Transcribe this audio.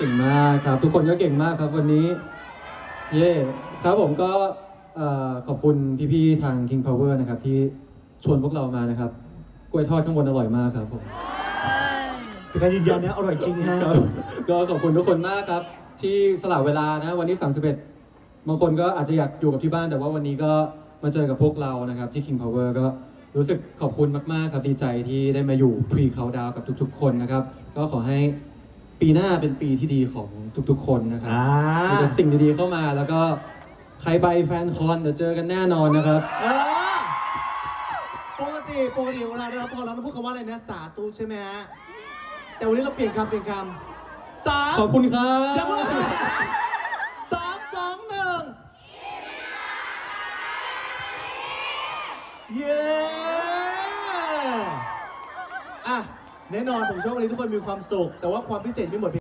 ก่งมากครับ ทุกคนก็เก่งมากครับวันนี้ เย่ครับผมก็เอ่อขอบคุณพี่ๆทาง King Power นะครับ ที่ชวนพวกเรามานะครับ กล้วยทอดข้างบนอร่อยมากครับผม เป็นการยืนยันนะอร่อยจริงฮะ ครับก็ขอบคุณทุกคนมากครับ ที่สละเวลานะวันที่31 บางคนก็อาจจะอยากอยู่กับที่บ้าน แต่ว่าวันนี้ก็มาเจอกับพวกเรานะครับ ที่ King Power ก็รู้สึกขอบคุณมาก ๆ ครับ ดีใจที่ได้มาอยู่ pre countdown กับทุก ๆ คนนะครับ ก็ขอให้ ปีหน้าเป็นปีที่ดีของทุกๆ คนนะครับอ่า มีแต่สิ่งดีๆเข้ามาแล้วก็ใครไปแฟนคอนเดี๋ยวเจอกันแน่นอนนะครับ เออปกติปกติเวลาเราพอเราต้องพูดคำว่าอะไรนะสาธุใช่ไหมฮะแต่วันนี้เราเปลี่ยนคำเปลี่ยนคำสามขอบคุณครัอย่าบเพิ่งสามสองหนึ่งเย้อะ แน่นอนผมเชื่อว่าวันนี้ทุกคนมีความสุข แต่ว่าความพิเศษไม่หมด